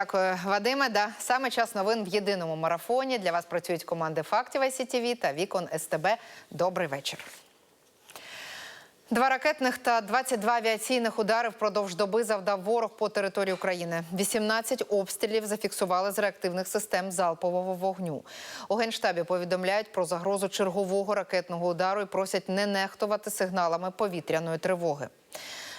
Дякую, Вадиме. Да, саме час новин в єдиному марафоні. Для вас працюють команди фактів ICTV та Вікон СТБ. Добрий вечір. Два ракетних та 22 авіаційних удари впродовж доби завдав ворог по території України. 18 обстрілів зафіксували з реактивних систем залпового вогню. У генштабі повідомляють про загрозу чергового ракетного удару і просять не нехтувати сигналами повітряної тривоги.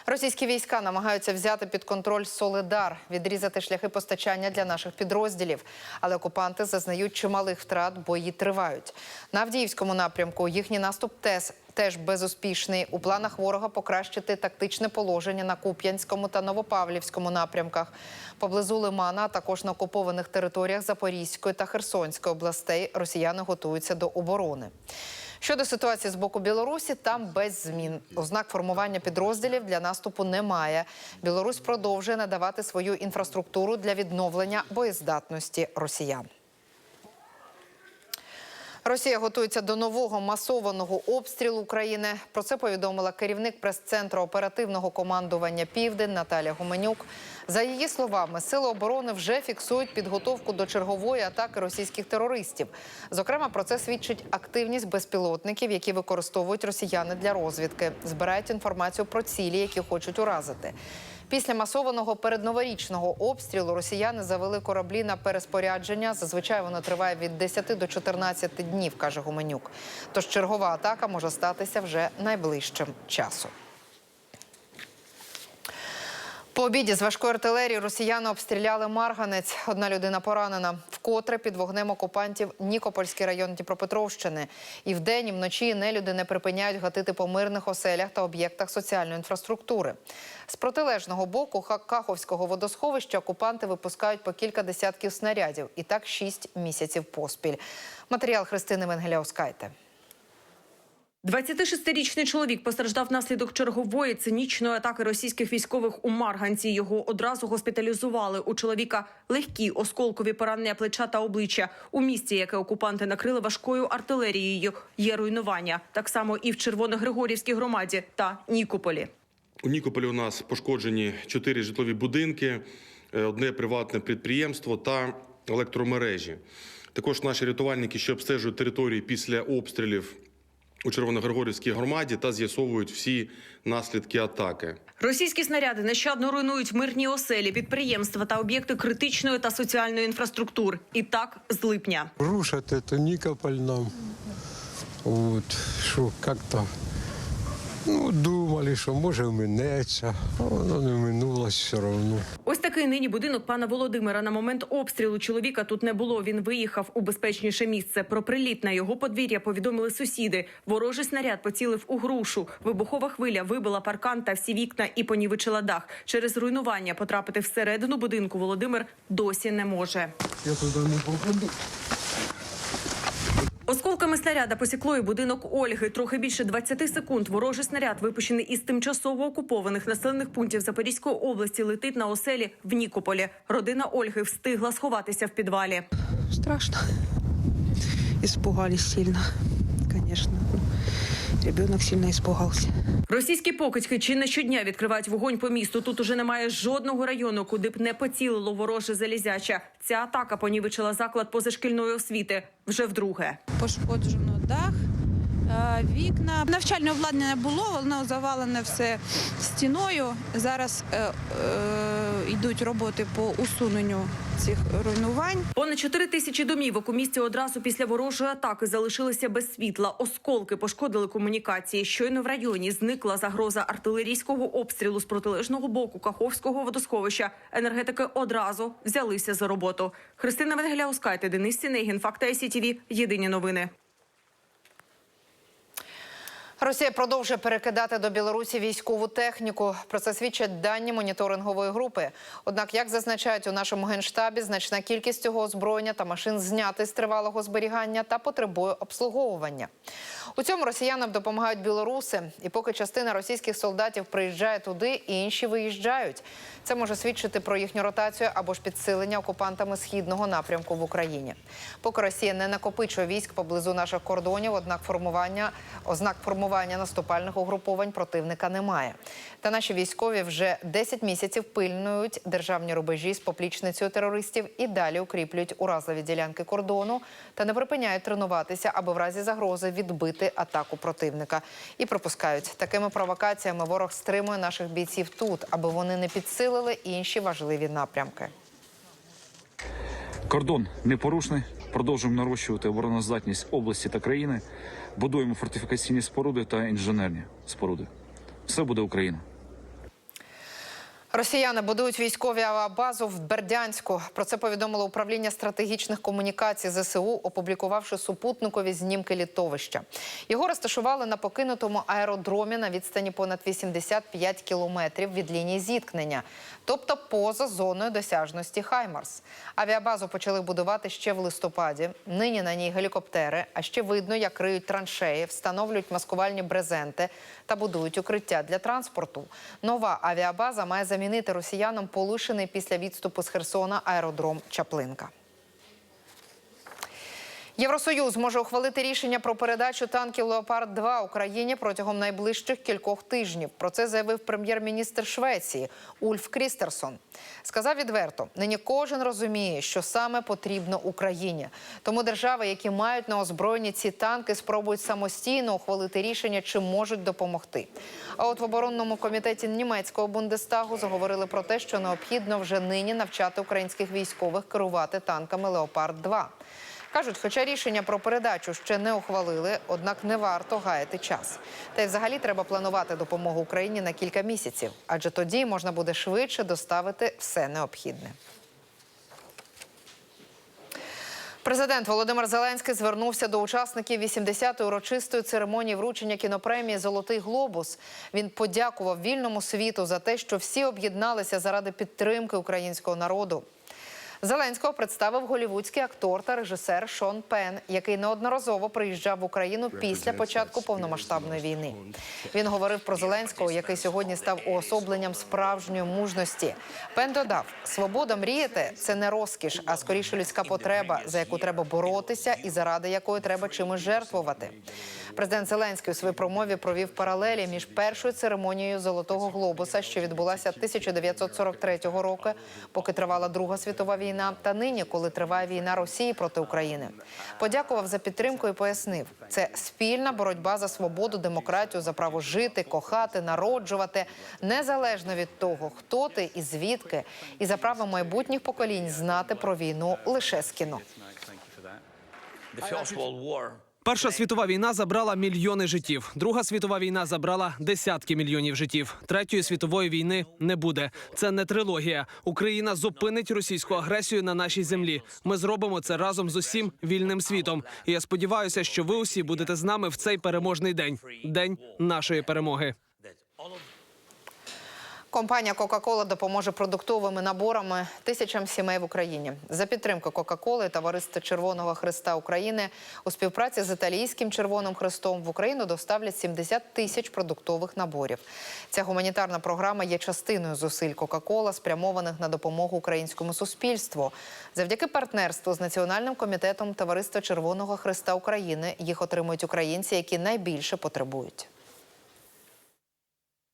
Російські війська намагаються взяти під контроль Солидар, відрізати шляхи постачання для наших підрозділів. Але окупанти зазнають чималих втрат, бої тривають. На Авдіївському напрямку їхній наступ ТЕС теж безуспішний. У планах ворога покращити тактичне положення на Куп'янському та Новопавлівському напрямках. Поблизу Лимана, а також на окупованих територіях Запорізької та Херсонської областей росіяни готуються до оборони. Щодо ситуації з боку Білорусі, там без змін. Ознак формування підрозділів для наступу немає. Білорусь продовжує надавати свою інфраструктуру для відновлення боєздатності росіян. Росія готується до нового масованого обстрілу України. Про це повідомила керівник прес-центру оперативного командування Південь Наталя Гуменюк. За її словами, сили оборони вже фіксують підготовку до чергової атаки російських терористів. Зокрема, про це свідчить активність безпілотників, які використовують росіяни для розвідки. Збирають інформацію про цілі, які хочуть уразити. Після масованого передноворічного обстрілу росіяни завели кораблі на переспорядження. Зазвичай воно триває від 10 до 14 днів, каже Гуменюк. Тож чергова атака може статися вже найближчим часом. По обіді з важкої артилерії росіяни обстріляли Марганець. Одна людина поранена. Вкотре під вогнем окупантів Нікопольський район Дніпропетровщини. І вдень, і вночі нелюди не припиняють гатити по мирних оселях та об'єктах соціальної інфраструктури. З протилежного боку Каховського водосховища окупанти випускають по кілька десятків снарядів. І так шість місяців поспіль. Матеріал Христини Венгеляускайте. 26-річний чоловік постраждав внаслідок чергової цинічної атаки російських військових у Марганці. Його одразу госпіталізували. У чоловіка легкі осколкові поранення плеча та обличчя. У місті, яке окупанти накрили важкою артилерією, є руйнування. Так само і в Червоногригорівській громаді та Нікополі. У Нікополі у нас пошкоджені чотири житлові будинки, е, одне приватне підприємство та електромережі. Також наші рятувальники, що обстежують території після обстрілів у Червоногригорівській громаді та з'ясовують всі наслідки атаки. Російські снаряди нещадно руйнують мирні оселі, підприємства та об'єкти критичної та соціальної інфраструктури. І так з липня. рушати то Нікополь нам. От що как-то ну, думали, що може минеться, а воно не минулось все одно. Ось такий нині будинок пана Володимира. На момент обстрілу чоловіка тут не було. Він виїхав у безпечніше місце. Про приліт на його подвір'я повідомили сусіди. Ворожий снаряд поцілив у грушу. Вибухова хвиля вибила паркан та всі вікна і понівечила дах. Через руйнування потрапити всередину будинку Володимир досі не може. Я туди не походу. Осколками снаряда посікло і будинок Ольги. Трохи більше 20 секунд. Ворожий снаряд, випущений із тимчасово окупованих населених пунктів Запорізької області, летить на оселі в Нікополі. Родина Ольги встигла сховатися в підвалі. Страшно. Іспугались сильно, конечно. Ребенок сильно испугался. Російські покидьки чи не щодня відкривають вогонь по місту. Тут уже немає жодного району, куди б не поцілило вороже залізяча. Ця атака понівечила заклад позашкільної освіти вже вдруге. пошкоджено дах, вікна. Навчальне обладнання було, воно завалене все стіною. Зараз е, е, йдуть роботи по усуненню цих руйнувань. Понад 4 тисячі домівок у місті одразу після ворожої атаки залишилися без світла. Осколки пошкодили комунікації. Щойно в районі зникла загроза артилерійського обстрілу з протилежного боку Каховського водосховища. Енергетики одразу взялися за роботу. Христина Венгеляускайте, Денис Сінегін, Факти СІТВ. Єдині новини. Росія продовжує перекидати до Білорусі військову техніку. Про це свідчать дані моніторингової групи. Однак, як зазначають у нашому генштабі, значна кількість цього озброєння та машин зняти з тривалого зберігання та потребує обслуговування. У цьому росіянам допомагають білоруси, і поки частина російських солдатів приїжджає туди, інші виїжджають. Це може свідчити про їхню ротацію або ж підсилення окупантами східного напрямку в Україні. Поки Росія не накопичує військ поблизу наших кордонів, однак формування ознак формування формування наступальних угруповань противника немає. Та наші військові вже 10 місяців пильнують державні рубежі з поплічницею терористів і далі укріплюють уразливі ділянки кордону та не припиняють тренуватися, аби в разі загрози відбити атаку противника. І пропускають такими провокаціями. Ворог стримує наших бійців тут, аби вони не підсилили інші важливі напрямки. Кордон непорушний. Продовжуємо нарощувати обороноздатність області та країни. Будуємо фортифікаційні споруди та інженерні споруди. Все буде Україна. Росіяни будують військові авіабазу в Бердянську. Про це повідомило управління стратегічних комунікацій ЗСУ, опублікувавши супутникові знімки літовища. Його розташували на покинутому аеродромі на відстані понад 85 кілометрів від лінії зіткнення, тобто поза зоною досяжності Хаймарс. Авіабазу почали будувати ще в листопаді. Нині на ній гелікоптери, а ще видно, як риють траншеї, встановлюють маскувальні брезенти та будують укриття для транспорту. Нова авіабаза має замінити росіянам полишений після відступу з Херсона аеродром Чаплинка. Євросоюз може ухвалити рішення про передачу танків Леопард 2 Україні протягом найближчих кількох тижнів. Про це заявив прем'єр-міністр Швеції Ульф Крістерсон. Сказав відверто: нині кожен розуміє, що саме потрібно Україні. Тому держави, які мають на озброєнні ці танки, спробують самостійно ухвалити рішення, чи можуть допомогти. А от в оборонному комітеті німецького бундестагу заговорили про те, що необхідно вже нині навчати українських військових керувати танками Леопард 2 Кажуть, хоча рішення про передачу ще не ухвалили, однак не варто гаяти час. Та й взагалі треба планувати допомогу Україні на кілька місяців, адже тоді можна буде швидше доставити все необхідне. Президент Володимир Зеленський звернувся до учасників 80-ї урочистої церемонії вручення кінопремії Золотий глобус. Він подякував вільному світу за те, що всі об'єдналися заради підтримки українського народу. Зеленського представив голівудський актор та режисер Шон Пен, який неодноразово приїжджав в Україну після початку повномасштабної війни. Він говорив про Зеленського, який сьогодні став уособленням справжньої мужності. Пен додав: свобода мріяти це не розкіш, а скоріше людська потреба, за яку треба боротися і заради якої треба чимось жертвувати. Президент Зеленський у своїй промові провів паралелі між першою церемонією Золотого глобуса, що відбулася 1943 року, поки тривала Друга світова війна, та нині, коли триває війна Росії проти України. Подякував за підтримку і пояснив, це спільна боротьба за свободу, демократію, за право жити, кохати, народжувати, незалежно від того, хто ти і звідки, і за право майбутніх поколінь знати про війну лише з кіно. Перша світова війна забрала мільйони життів. Друга світова війна забрала десятки мільйонів життів. Третьої світової війни не буде. Це не трилогія. Україна зупинить російську агресію на нашій землі. Ми зробимо це разом з усім вільним світом. І я сподіваюся, що ви усі будете з нами в цей переможний день день нашої перемоги. Компанія Кока-Кола допоможе продуктовими наборами тисячам сімей в Україні. За підтримку Кока-Коли Товариства Червоного Христа України у співпраці з італійським Червоним Хрестом в Україну доставлять 70 тисяч продуктових наборів. Ця гуманітарна програма є частиною зусиль Кока-Кола, спрямованих на допомогу українському суспільству. Завдяки партнерству з Національним комітетом Товариства Червоного Христа України їх отримують українці, які найбільше потребують.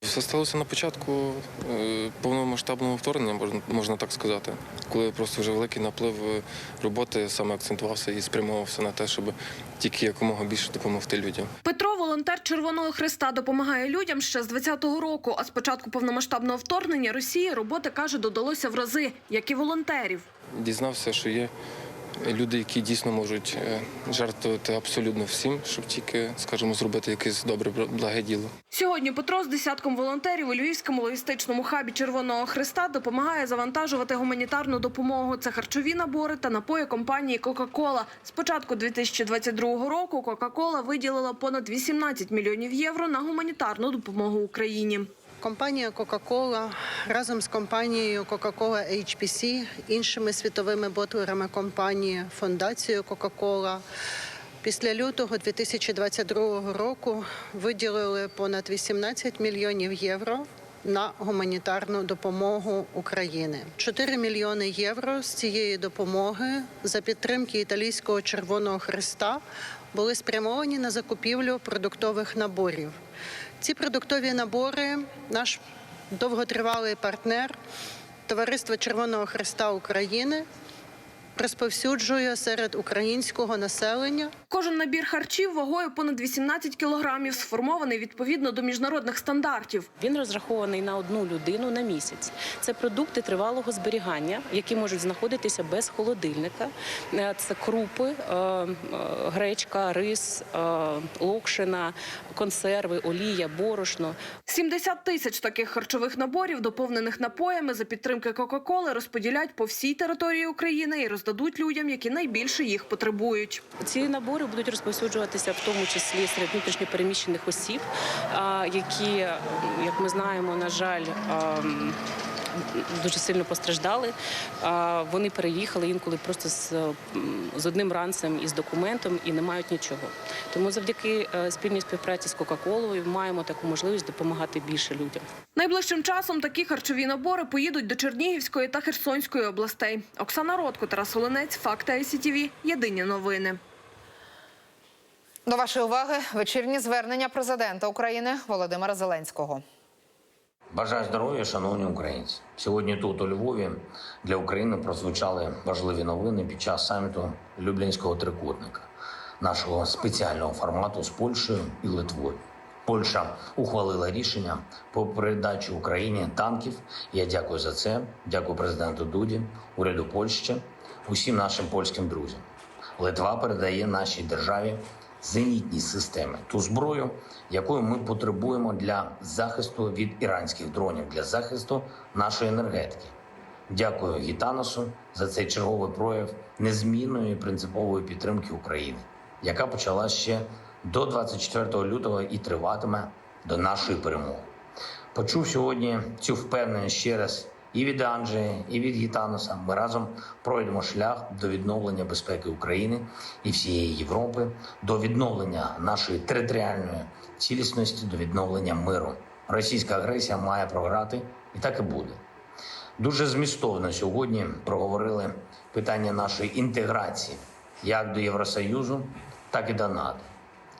Все сталося на початку е, повномасштабного вторгнення, можна, так сказати, коли просто вже великий наплив е, роботи саме акцентувався і спрямовувався на те, щоб тільки якомога більше допомогти людям. Петро, волонтер Червоного Христа, допомагає людям ще з 20-го року. А з початку повномасштабного вторгнення Росії роботи каже додалося в рази, як і волонтерів. Дізнався, що є люди, які дійсно можуть е, жертвувати абсолютно всім, щоб тільки, скажімо, зробити якесь добре благе діло. Сьогодні Петро з десятком волонтерів у львівському логістичному хабі Червоного Христа допомагає завантажувати гуманітарну допомогу. Це харчові набори та напої компанії Кока-Кола. З початку 2022 року Кока-Кола виділила понад 18 мільйонів євро на гуманітарну допомогу Україні. Компанія Coca-Cola разом з компанією Coca-Cola HPC, іншими світовими ботлерами компанії, фондацією Coca-Cola після лютого 2022 року виділили понад 18 мільйонів євро на гуманітарну допомогу України. 4 мільйони євро з цієї допомоги за підтримки італійського Червоного Христа були спрямовані на закупівлю продуктових наборів. Ці продуктові набори наш довготривалий партнер Товариство Червоного Христа України розповсюджує серед українського населення. Кожен набір харчів вагою понад 18 кілограмів, сформований відповідно до міжнародних стандартів. Він розрахований на одну людину на місяць. Це продукти тривалого зберігання, які можуть знаходитися без холодильника. Е, Це крупи, е, е, гречка, рис, локшина, консерви, олія, борошно. 70 тисяч таких харчових наборів, доповнених напоями за підтримки Кока-Коли, розподілять по всій території України і роздадуть людям, які найбільше їх потребують. Ці набори будуть розповсюджуватися в тому числі серед внутрішньопереміщених осіб, які, як ми знаємо, на жаль. Дуже сильно постраждали. Вони переїхали інколи просто з, з одним ранцем і з документом і не мають нічого. Тому завдяки е, спільній співпраці з Кока-Колою маємо таку можливість допомагати більше людям. Найближчим часом такі харчові набори поїдуть до Чернігівської та Херсонської областей. Оксана Ротко, Тарас Оленець, Факти ICTV. Єдині новини. До вашої уваги вечірні звернення президента України Володимира Зеленського. Бажаю здоров'я, шановні українці. Сьогодні тут, у Львові, для України прозвучали важливі новини під час саміту Люблінського трикутника, нашого спеціального формату з Польщею і Литвою. Польща ухвалила рішення по передачі Україні танків. Я дякую за це. Дякую президенту Дуді, уряду Польщі, усім нашим польським друзям. Литва передає нашій державі зенітні системи, ту зброю, якою ми потребуємо для захисту від іранських дронів, для захисту нашої енергетики. Дякую Гітаносу за цей черговий прояв незмінної принципової підтримки України, яка почала ще до 24 лютого і триватиме до нашої перемоги. Почув сьогодні цю впевненість ще раз і від Анджея, і від Гітаноса. Ми разом пройдемо шлях до відновлення безпеки України і всієї Європи, до відновлення нашої територіальної цілісності, до відновлення миру. Російська агресія має програти, і так і буде. Дуже змістовно сьогодні проговорили питання нашої інтеграції як до Євросоюзу, так і до НАТО.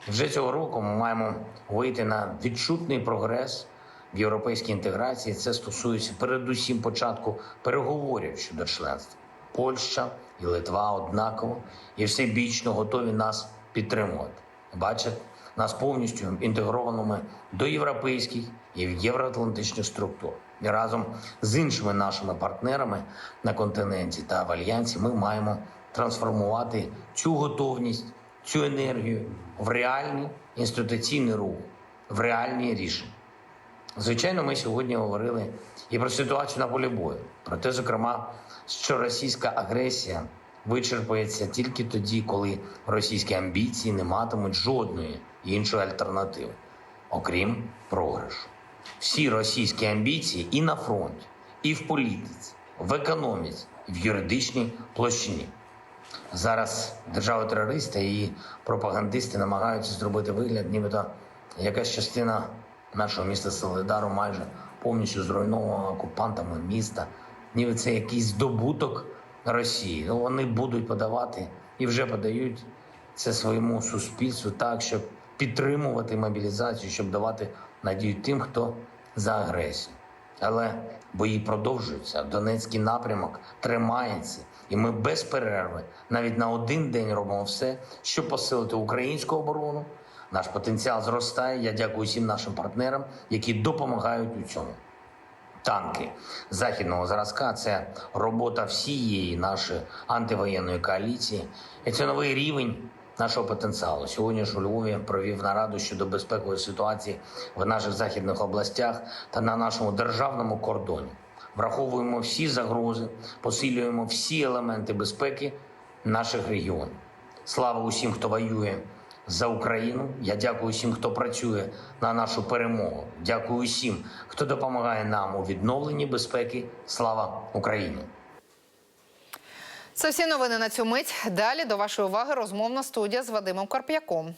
Вже цього року ми маємо вийти на відчутний прогрес в європейській інтеграції. Це стосується передусім початку переговорів щодо членства. Польща і Литва однаково і всебічно готові нас підтримувати. Бачать нас повністю інтегрованими до європейських і євроатлантичних структур. І разом з іншими нашими партнерами на континенті та в альянсі ми маємо трансформувати цю готовність, цю енергію в реальний інституційний рух, в реальні рішення. Звичайно, ми сьогодні говорили і про ситуацію на полі бою, про те, зокрема, що російська агресія вичерпається тільки тоді, коли російські амбіції не матимуть жодної іншої альтернативи, окрім програшу. Всі російські амбіції і на фронті, і в політиці, в економіці, в юридичній площині. Зараз держава-терористи і пропагандисти намагаються зробити вигляд, нібито якась частина нашого міста Солидару майже повністю зруйнована окупантами міста, ніби це якийсь здобуток Росії. Ну вони будуть подавати і вже подають це своєму суспільству так, щоб підтримувати мобілізацію, щоб давати надію тим, хто за агресію. Але бої продовжуються. Донецький напрямок тримається, і ми без перерви навіть на один день робимо все, щоб посилити українську оборону. Наш потенціал зростає. Я дякую всім нашим партнерам, які допомагають у цьому. Танки західного зразка це робота всієї нашої антивоєнної коаліції. І це новий рівень нашого потенціалу. Сьогодні ж у Львові провів нараду щодо безпекової ситуації в наших західних областях та на нашому державному кордоні. Враховуємо всі загрози, посилюємо всі елементи безпеки наших регіонів. Слава усім, хто воює за Україну. Я дякую всім, хто працює на нашу перемогу. Дякую усім, хто допомагає нам у відновленні безпеки. Слава Україні! Це всі новини на цю мить. Далі до вашої уваги розмовна студія з Вадимом Карп'яком.